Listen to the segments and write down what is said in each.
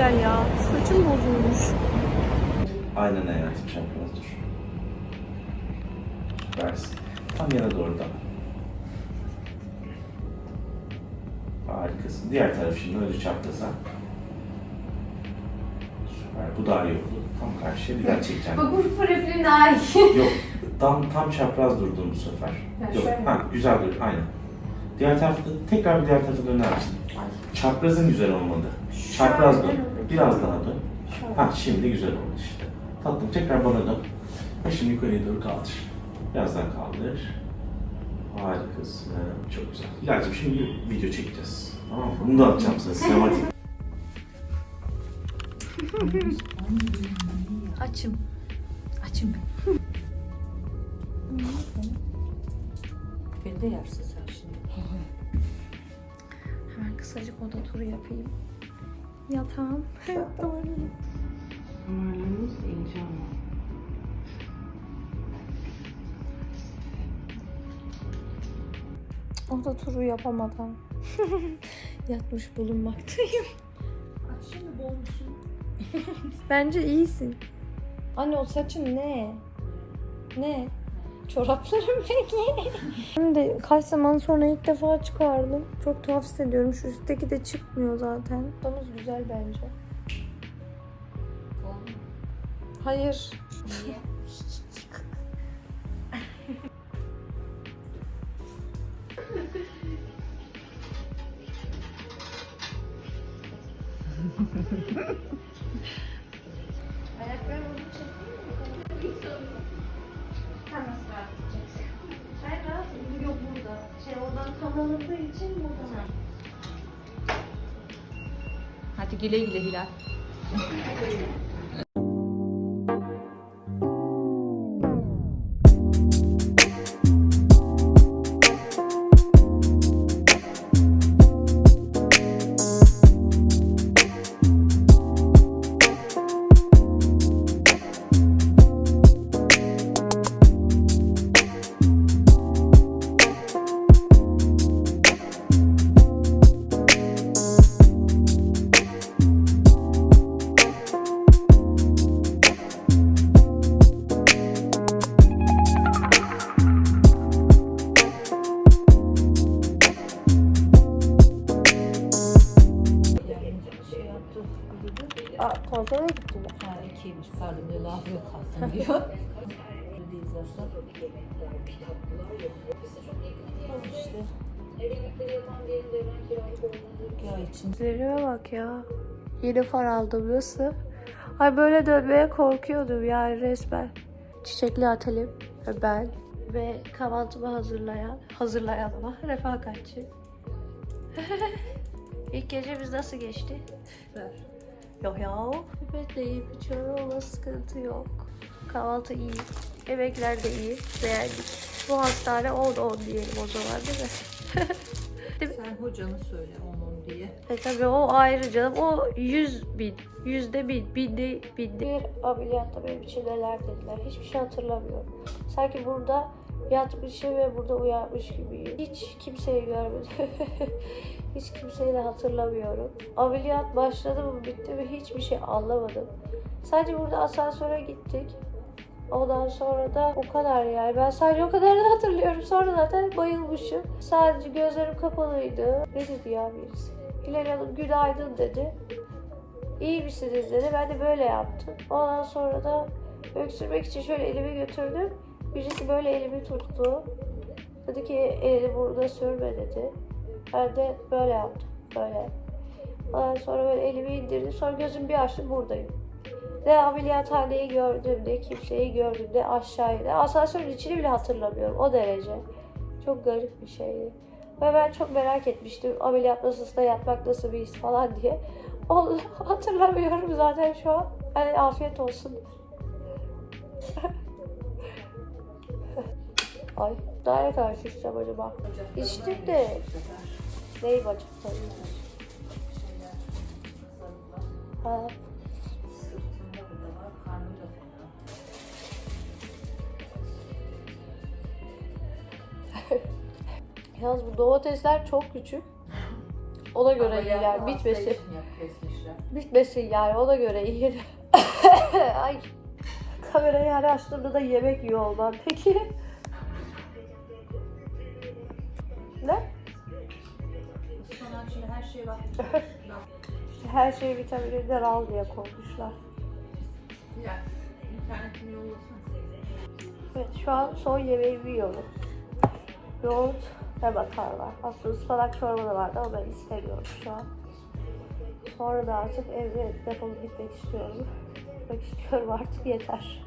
gel ya. Saçım bozulmuş. Aynen hayatım çapraz dur. Süpersin. Tam yana doğru da. Harikasın. Diğer taraf şimdi öyle çapraza. Süper. Bu daha iyi oldu. Tam karşıya bir daha çekeceğim. Bak bu profilin daha iyi. Yok. Tam tam çapraz durdum bu sefer. Ha, Yok. şöyle. Ha, güzel dur. Aynen. Diğer tarafta tekrar bir diğer tarafa döner misin? Çaprazın güzel olmadı. Çapraz dön. Biraz daha dön. Ha şimdi güzel oldu işte. Tatlım tekrar bana dön. Ve şimdi yukarıya doğru kaldır. Biraz daha kaldır. Harikasın. Çok güzel. Hilal'cim şimdi bir video çekeceğiz. Tamam mı? Bunu da atacağım sana sinematik. Açım. Açım. Beni de yersin sen şimdi. Hemen kısacık oda turu yapayım. Yatağım. Doğru. Damarlarımız ince ama. Oda turu yapamadan yatmış bulunmaktayım. Kaç mı boğmuşsun? Bence iyisin. Anne o saçın ne? Ne? Çoraplarım peki. De kaç zaman sonra ilk defa çıkardım. Çok tuhaf hissediyorum. Şu üstteki de çıkmıyor zaten. Domuz güzel bence. Hayır. Niye? Ayaklarımı çekeyim mi? Nasıl rahat edeceksin? Ben rahatım. Yok burada. Şey oradan tam alındığı için burada. Hadi güle güle Hilal. yok aslında diyor. İşte. Ya için. Üzerime bak ya. Yeni far aldım nasıl? Ay böyle dönmeye korkuyordum yani resmen. Çiçekli atelim ve ben ve kahvaltımı hazırlayan, hazırlayan ama refakatçi. İlk gecemiz nasıl geçti? Süper. Yok ya. Pipet de iyi, içiyorum ama sıkıntı yok. Kahvaltı iyi, yemekler de iyi, beğendik. Bu hastane 10 10 diyelim o zaman değil mi? Sen hocanı söyle onun diye. E tabii o ayrı canım. O yüz bin. Yüzde bin. Binde binde. Bir ameliyatta benim için neler dediler. Hiçbir şey hatırlamıyorum. Sanki burada yatmışım ve burada uyanmış gibiyim. Hiç kimseyi görmedim. Hiç kimseyi de hatırlamıyorum. Ameliyat başladı mı bitti mi hiçbir şey anlamadım. Sadece burada asansöre gittik. Ondan sonra da o kadar yani. Ben sadece o kadarını hatırlıyorum. Sonra zaten bayılmışım. Sadece gözlerim kapalıydı. Ne dedi ya birisi? Hilal Hanım günaydın dedi. İyi misiniz dedi. Ben de böyle yaptım. Ondan sonra da öksürmek için şöyle elimi götürdüm. Birisi böyle elimi tuttu. Dedi ki elini burada sürme dedi. Ben de böyle yaptım. Böyle. Ondan sonra böyle elimi indirdim. Sonra gözümü bir açtım buradayım. Ne ameliyathaneyi gördüm, ne kimseyi aşağıyı, ne asansörün içini bile hatırlamıyorum o derece. Çok garip bir şeydi. Ve ben çok merak etmiştim ameliyat masasında yatmak nasıl bir his falan diye. Onu hatırlamıyorum zaten şu an. Yani afiyet olsun. Ay daha ne kadar şişeceğim acaba? İçtim de neyi bacak tabii. Ha. Yalnız bu domatesler çok küçük. Ona göre için yap, kesmiş. bitmişler. Bitmesin yani ona göre yiyelim. Ay. Kamerayı her açtığımda da yemek yiyor olmam. Peki. Ispanak şimdi her şey var. Vitamininden al diye koymuşlar. yani internetini yollasın. Evet şu an son yemeğimi yiyorum. Yoğurt ve makarna. Aslında ıspanak çorba da vardı ama ben istemiyorum şu an. Sonra da artık evde defolup gitmek istiyorum. Gitmek istiyorum artık yeter.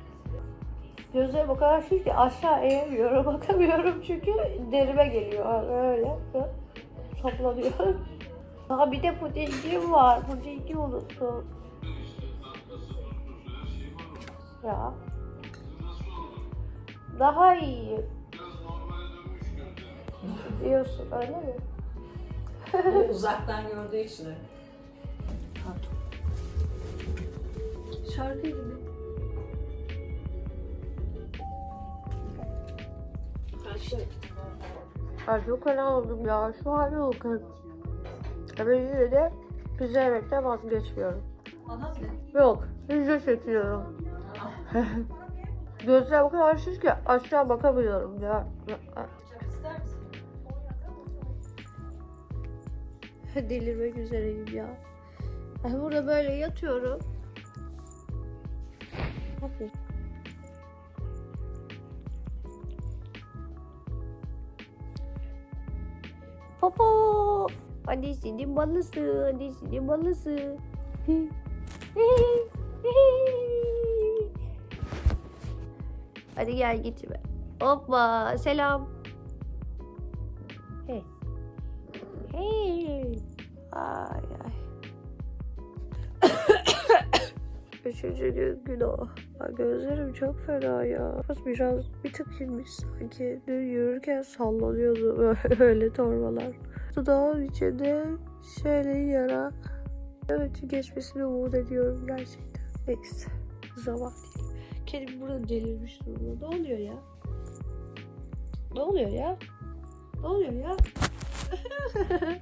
Gözlerim o kadar şiş ki aşağı eğemiyorum, bakamıyorum çünkü derime geliyor öyle. Toplanıyor. Daha bir de pudingim var. Pudingi unuttum. Ya. Daha iyi. Diyorsun öyle mi? Uzaktan gördüğü için. Şarkı gibi. Ay çok fena oldum ya. Şu hale bakın. Ama yine de güzel yemekten vazgeçmiyorum. Yok. Video çekiyorum. Gözlerim o kadar şiş ki aşağı bakamıyorum ya. Delirmek üzereyim ya. Ben burada böyle yatıyorum. Popo! Annesinin balısı, annesinin balısı. Hadi gel gitme. Hoppa, selam. Hey. Hey. Ay ay. Üçüncü gün günah. Ay gözlerim çok fena ya. Biraz bir tık inmiş sanki. Dün yürürken sallanıyordu böyle, öyle torbalar. Dudağın içinde şöyle yara. Evet geçmesini umut ediyorum gerçekten. Neyse. Zaman değil. Kedim burada delirmiş durumda. Ne oluyor ya? Ne oluyor ya? Ne oluyor ya?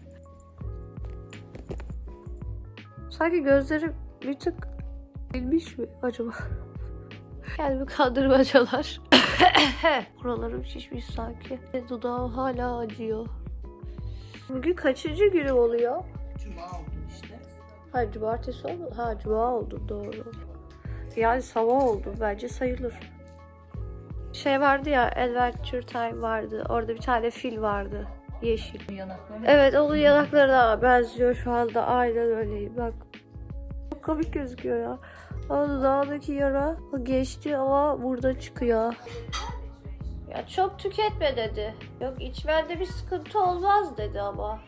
Sanki gözlerim bir tık bilmiş mi acaba? Kendimi kandırmacalar. Buralarım şişmiş sanki. Dudağım hala acıyor. Bugün kaçıncı günüm oluyor? Cuma oldu işte. Ha cumartesi oldu. Ha cuma oldu doğru. Yani sabah oldu bence sayılır. Şey vardı ya Adventure Time vardı. Orada bir tane fil vardı. Yeşil. Evet onun yanaklarına benziyor şu anda. Aynen öyleyim. Bak. Çok komik gözüküyor ya. Ama dudağındaki yara geçti ama burada çıkıyor. Ya çok tüketme dedi. Yok içmende bir sıkıntı olmaz dedi ama.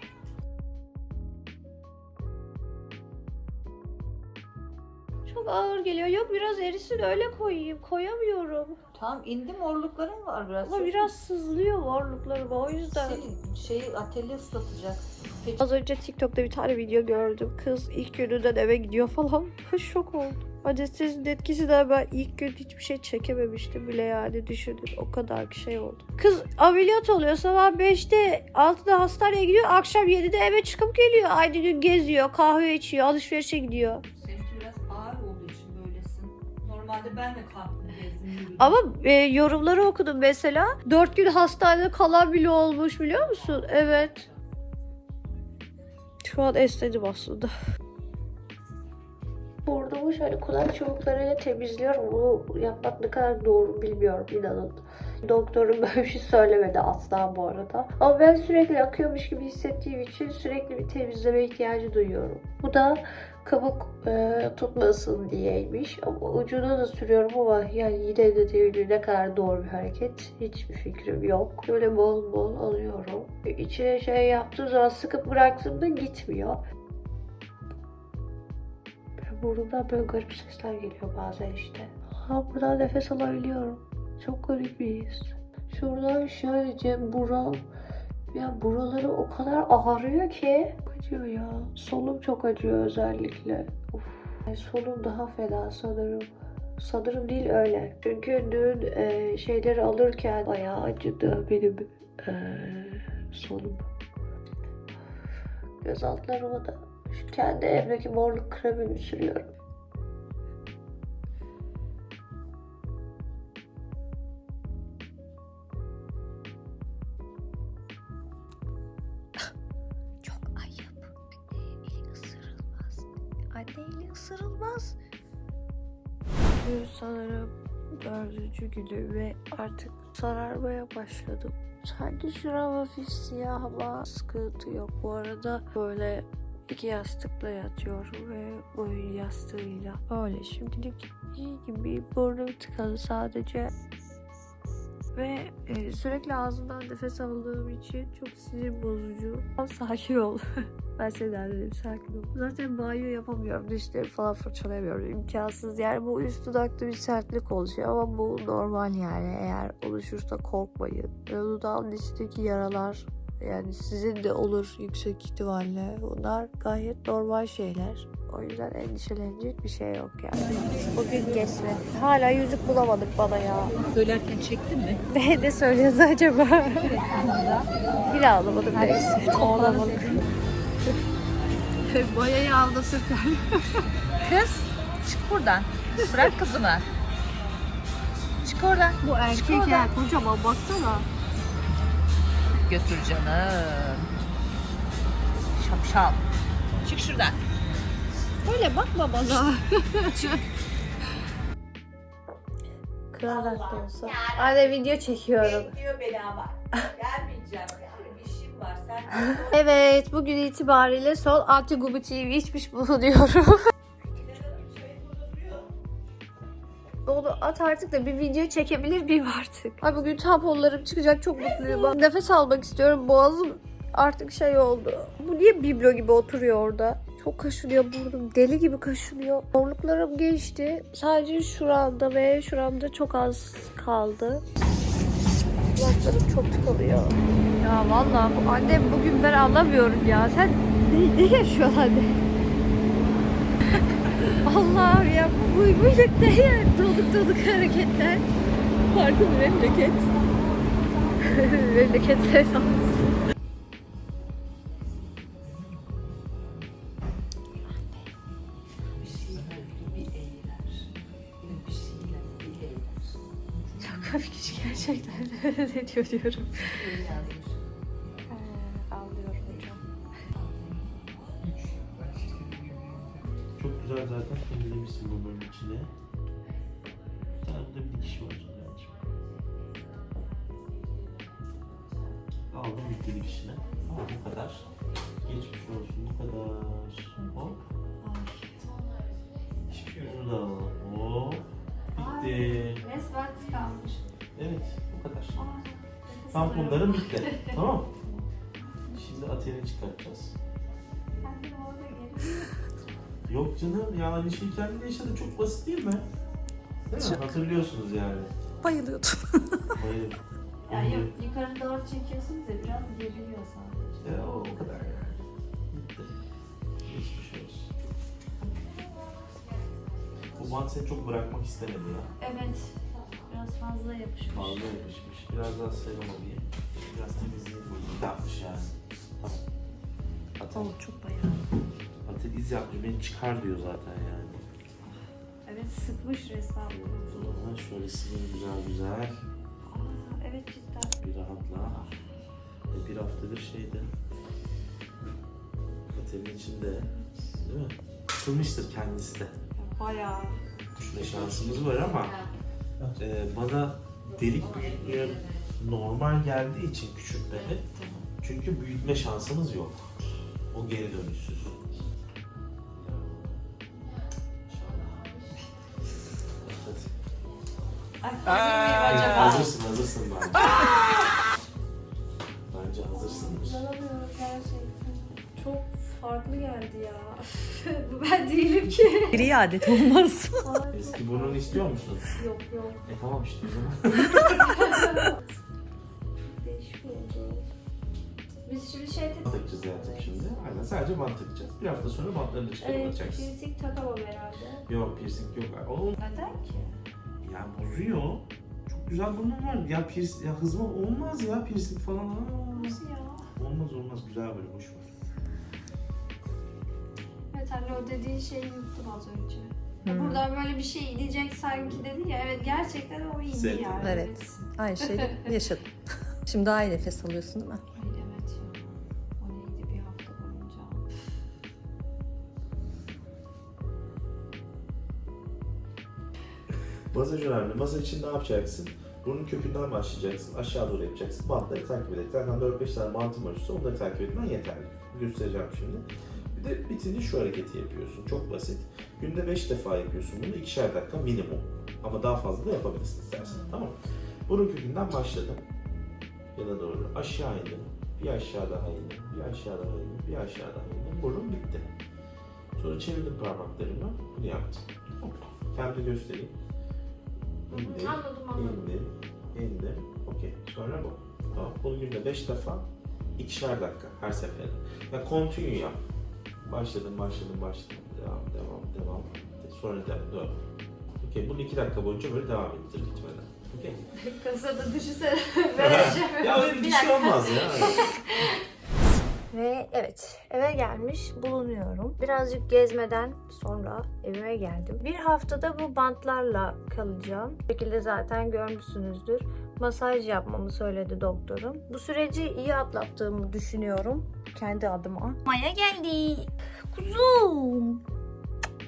Çok ağır geliyor. Yok biraz erisin öyle koyayım. Koyamıyorum. Tam indi morlukların var biraz. Ama biraz sızlıyor varlıklarıma o yüzden. Sil, şeyi ateli ıslatacak. Az önce TikTok'ta bir tane video gördüm. Kız ilk gününden eve gidiyor falan. Şok oldum. Anestezinin etkisinden ben ilk gün hiçbir şey çekememiştim bile yani düşünün. O kadar ki şey oldu. Kız ameliyat oluyor sabah 5'te 6'da hastaneye gidiyor. Akşam 7'de eve çıkıp geliyor. Aynı gün geziyor, kahve içiyor, alışverişe gidiyor. Normalde ben de kalktım gezdim. Ama e, yorumları okudum mesela. 4 gün hastanede kalan bile olmuş biliyor musun? Evet. Şu an esnedim aslında. Burnumu şöyle kulak çubuklarıyla temizliyorum. Bunu yapmak ne kadar doğru bilmiyorum inanın. Doktorum böyle bir şey söylemedi asla bu arada. Ama ben sürekli akıyormuş gibi hissettiğim için sürekli bir temizleme ihtiyacı duyuyorum. Bu da kabuk e, tutmasın diyeymiş. Ama ucuna da sürüyorum ama yani yine de değil ne kadar doğru bir hareket. Hiçbir fikrim yok. Böyle bol bol alıyorum. İçine şey yaptığım zaman sıkıp bıraktığımda gitmiyor. Burnumdan böyle garip sesler geliyor bazen işte. Ha buradan nefes alabiliyorum. Çok his. Şuradan şöylece buram ya buraları o kadar ağrıyor ki acıyor ya. Solum çok acıyor özellikle. Uf. Yani solum daha fena sanırım. Sanırım değil öyle. Çünkü dün e, şeyleri alırken bayağı acıdı benim e, solum. Göz altlarıma da Kendi evdeki morluk kremimi sürüyorum. Isırılmaz. Bugün sanırım dördüncü günü ve artık sararmaya başladım. Sanki şuram hafif siyah ama sıkıntı yok. Bu arada böyle iki yastıkla yatıyorum ve boyun yastığıyla. Öyle şimdilik iyi gibi burnum tıkalı sadece. Ve e, sürekli ağzımdan nefes aldığım için çok sinir bozucu. Sakin ol. ben senden dedim sakin ol. Zaten banyo yapamıyorum. Dişleri falan fırçalayamıyorum. İmkansız. Yani bu üst dudakta bir sertlik oluşuyor ama bu normal yani. Eğer oluşursa korkmayın. Dudağın içindeki yaralar yani sizin de olur yüksek ihtimalle. Bunlar gayet normal şeyler. O yüzden endişelenecek bir şey yok yani. Bugün geçme. Hala yüzük bulamadık bana ya. Söylerken çektin mi? Ne, ne söylüyordu acaba? Bile ağlamadım neyse. Ağlamadık. Boyayı aldatırken. Kız çık buradan. Bırak kızımı. Çık oradan. Bu erkek ya kocaman baksana. Götür canım. Şapşal. Çık şuradan. Öyle bakma bana. Kral aklımsa. Anne video çekiyorum. Bekliyor beni ama. Gelmeyeceğim yani. var. Sen Evet bugün itibariyle son Antigubi TV içmiş bulunuyorum. Onu at artık da bir video çekebilir miyim artık? Ay bugün tamponlarım çıkacak çok mutluyum. Nefes almak istiyorum. Boğazım artık şey oldu. Bu niye biblo gibi oturuyor orada? Çok kaşınıyor burnum. Deli gibi kaşınıyor. Morluklarım geçti. Sadece şuramda ve şuramda çok az kaldı. Kulaklarım çok tıkalıyor. Ya vallahi bu annem bugün ben anlamıyorum ya. Sen ne, ne yaşıyorsun anne? Allah'ım ya bu bu ne ya? Doluk doluk hareketler. Farklı bir memleket. memleket sevdası. Ne diyor diyorum. Ağlıyorum hocam. Çok güzel zaten temizlemişsin bunların içine. Bir tane de bir dikiş var Caner'cim. Aldım bitti dikişine. Ama bu kadar. Geçmiş olsun bu kadar. Hop. Hiçbir ucunu da alalım. Hop. Bitti. Resmen kalmış. Evet bu kadar. Tamponların bitti. tamam. Şimdi ateni çıkartacağız. Yok canım ya aynı şeyi kendine yaşadı çok basit değil mi? Değil mi? Hatırlıyorsunuz yani. Bayılıyordum. Bayılır. Ya yok yukarı doğru çekiyorsunuz ya biraz geriliyor sadece. Ya o, o kadar yani. Bitti. Geçmiş olsun. Bu bant seni çok bırakmak istemedi ya. Evet. Biraz fazla yapışmış. Fazla yapışmış. Biraz daha serum alayım. Biraz temizleyeyim bunu. Yapmış yani. Tamam. Atel, Oo çok bayağı. Atel iz yapmış. Beni çıkar diyor zaten yani. Evet sıkmış resmen O zaman şöyle sileyim güzel güzel. Aa, evet cidden. Bir rahatla. E, bir haftadır şeyde. Otelin içinde. Değil mi? Sıkılmıştır kendisi de. Bayağı. Düşme şansımız var ama e, bana delik büyüklüğü normal geldiği için küçültmedi. Çünkü büyütme şansımız yok. O geri dönüşsüz. Ay hazır mıyım acaba? Hazırsın, hazırsın bence. bence hazırsındır. Dayanamıyorum gerçekten. Farklı geldi ya. Bu ben değilim ki. Geri adet olmaz. Eski burnunu istiyor musun? yok yok. E tamam işte o zaman. Biz şimdi şey Bant takacağız hayatım şimdi. Aynen sadece bant takacağız. Bir hafta sonra bantlarını da çıkarıp Evet, atacaksın. piercing takamam herhalde. Yok piercing yok. O Neden ki? ya bozuyor. Çok güzel burnun var. Ya piercing, ya hızma olmaz ya piercing falan. Aa, Nasıl ya? olmaz olmaz güzel böyle boş ver. Sen o dediğin şeyi yuttum az önce. Hmm. Buradan böyle bir şey inecek sanki dedi ya. Evet gerçekten o indi Hissettim. yani. Evet. Aynı şeyi yaşadım. Şimdi daha iyi nefes alıyorsun değil mi? Ay evet ya. O neydi bir hafta boyunca. Masaj önemli. Masaj için ne yapacaksın? Burnun kökünden başlayacaksın. Aşağı doğru yapacaksın. Bantları takip edeceksin. Zaten 4-5 tane bantım var üstüne. Onları takip etmen yeterli. Göstereceğim şimdi. De bitince şu hareketi yapıyorsun. Çok basit. Günde 5 defa yapıyorsun bunu. ikişer dakika minimum. Ama daha fazla da yapabilirsin istersen. Tamam mı? Burun kökünden başladım. Yana doğru. Aşağı indim. Bir aşağı daha indim. Bir aşağı daha indim. Bir aşağı daha indim. Burun bitti. Sonra çevirdim parmaklarımı. Bunu yaptım. Hop. Kendimi göstereyim. İndim. Anladım anladım. İndim, indim. Okey. Sonra bu. Tamam. Bunu günde 5 defa, ikişer dakika her seferinde. Ya continue yap. Başladım, başladım, başladım. Devam, devam, devam. Sonra da dön. Okey. Bunu 2 dakika boyunca böyle devam ettir bitmeden. Okey. Kasada düşünsene. Vereceğim. ya öyle bir şey olmaz ya. Ve evet eve gelmiş bulunuyorum. Birazcık gezmeden sonra evime geldim. Bir haftada bu bantlarla kalacağım. Bu şekilde zaten görmüşsünüzdür. Masaj yapmamı söyledi doktorum. Bu süreci iyi atlattığımı düşünüyorum kendi adıma. Maya geldi. Kuzum.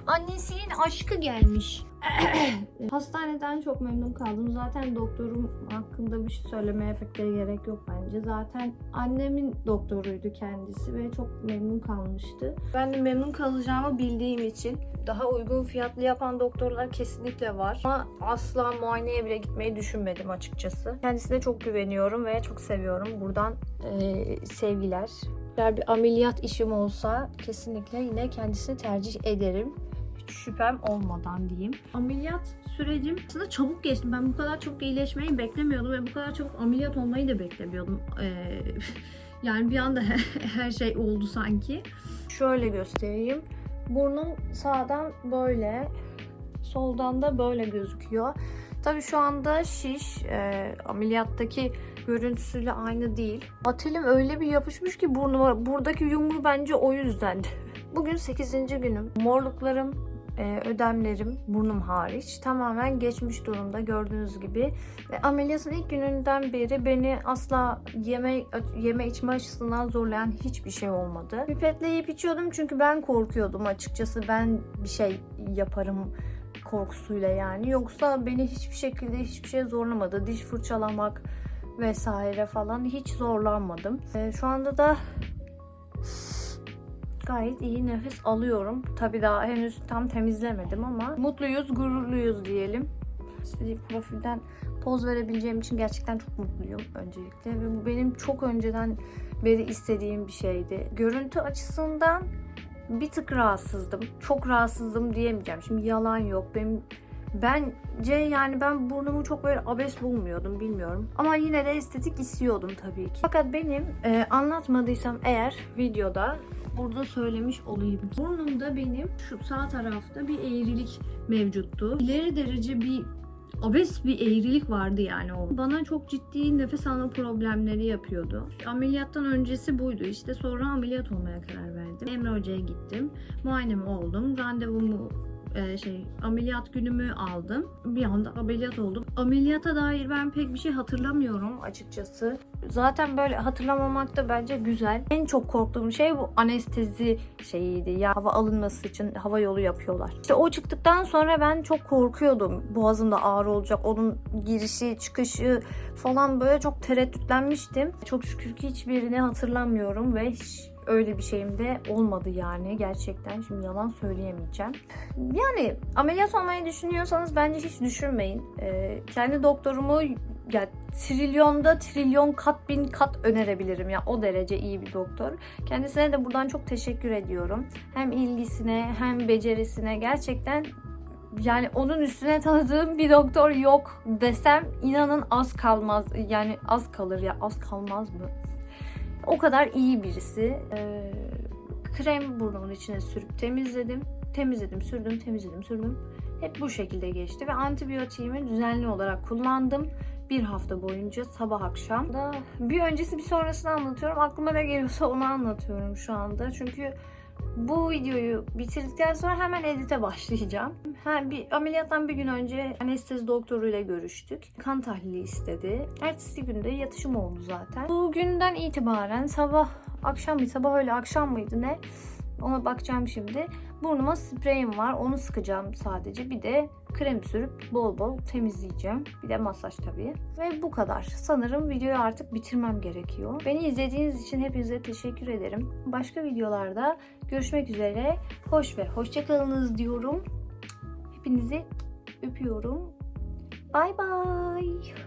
Annesinin aşkı gelmiş. Hastaneden çok memnun kaldım. Zaten doktorum hakkında bir şey söylemeye pek gerek yok bence. Zaten annemin doktoruydu kendisi ve çok memnun kalmıştı. Ben de memnun kalacağımı bildiğim için daha uygun fiyatlı yapan doktorlar kesinlikle var. Ama asla muayeneye bile gitmeyi düşünmedim açıkçası. Kendisine çok güveniyorum ve çok seviyorum. Buradan eee, sevgiler. Eğer bir ameliyat işim olsa kesinlikle yine kendisini tercih ederim şüphem olmadan diyeyim. Ameliyat sürecim aslında çabuk geçti. Ben bu kadar çabuk iyileşmeyi beklemiyordum ve bu kadar çabuk ameliyat olmayı da beklemiyordum. Ee, yani bir anda her şey oldu sanki. Şöyle göstereyim. Burnum sağdan böyle, soldan da böyle gözüküyor. Tabii şu anda şiş e, ameliyattaki görüntüsüyle aynı değil. Atelim öyle bir yapışmış ki burnuma. Buradaki yumru bence o yüzden. Bugün 8. günüm. Morluklarım, e, ödemlerim, burnum hariç tamamen geçmiş durumda gördüğünüz gibi. Ve ameliyatın ilk gününden beri beni asla yeme yeme içme açısından zorlayan hiçbir şey olmadı. Pipetle yiyip içiyordum çünkü ben korkuyordum açıkçası. Ben bir şey yaparım korkusuyla yani. Yoksa beni hiçbir şekilde hiçbir şey zorlamadı. Diş fırçalamak vesaire falan hiç zorlanmadım. E, şu anda da gayet iyi nefes alıyorum. Tabii daha henüz tam temizlemedim ama mutluyuz, gururluyuz diyelim. İstediğim profilden poz verebileceğim için gerçekten çok mutluyum öncelikle ve bu benim çok önceden beri istediğim bir şeydi. Görüntü açısından bir tık rahatsızdım. Çok rahatsızdım diyemeyeceğim. Şimdi yalan yok. Benim bence yani ben burnumu çok böyle abes bulmuyordum bilmiyorum. Ama yine de estetik istiyordum tabii ki. Fakat benim e, anlatmadıysam eğer videoda burada söylemiş olayım. Burnumda benim şu sağ tarafta bir eğrilik mevcuttu. İleri derece bir abes bir eğrilik vardı yani o. Bana çok ciddi nefes alma problemleri yapıyordu. Ameliyattan öncesi buydu işte. Sonra ameliyat olmaya karar verdim. Emre Hoca'ya gittim. Muayenemi oldum. Randevumu e, şey ameliyat günümü aldım. Bir anda ameliyat oldum. Ameliyata dair ben pek bir şey hatırlamıyorum açıkçası. Zaten böyle hatırlamamak da bence güzel. En çok korktuğum şey bu anestezi şeyiydi. Ya hava alınması için hava yolu yapıyorlar. İşte o çıktıktan sonra ben çok korkuyordum. Boğazımda ağrı olacak. Onun girişi, çıkışı falan böyle çok tereddütlenmiştim. Çok şükür ki hiçbirini hatırlamıyorum ve hiç öyle bir şeyim de olmadı yani gerçekten. Şimdi yalan söyleyemeyeceğim. Yani ameliyat olmayı düşünüyorsanız bence hiç düşünmeyin. Ee, kendi doktorumu ya trilyonda trilyon kat bin kat önerebilirim ya o derece iyi bir doktor. Kendisine de buradan çok teşekkür ediyorum. Hem ilgisine hem becerisine gerçekten yani onun üstüne tanıdığım bir doktor yok desem inanın az kalmaz. Yani az kalır ya az kalmaz mı? O kadar iyi birisi. Ee, krem burnumun içine sürüp temizledim. Temizledim, sürdüm, temizledim, sürdüm. Hep bu şekilde geçti ve antibiyotiğimi düzenli olarak kullandım. Bir hafta boyunca sabah akşam da bir öncesi bir sonrasını anlatıyorum. Aklıma ne geliyorsa onu anlatıyorum şu anda. Çünkü Bu videoyu bitirdikten sonra hemen edite başlayacağım. Ha, bir ameliyattan bir gün önce anestezi doktoruyla görüştük. Kan tahlili istedi. Ertesi günde yatışım oldu zaten. Bugünden itibaren sabah, akşam bir sabah öyle akşam mıydı ne? Ona bakacağım şimdi. Burnuma spreyim var. Onu sıkacağım sadece. Bir de krem sürüp bol bol temizleyeceğim. Bir de masaj tabii. Ve bu kadar. Sanırım videoyu artık bitirmem gerekiyor. Beni izlediğiniz için hepinize teşekkür ederim. Başka videolarda görüşmek üzere. Hoş ve hoşçakalınız diyorum. Hepinizi öpüyorum. Bay bay.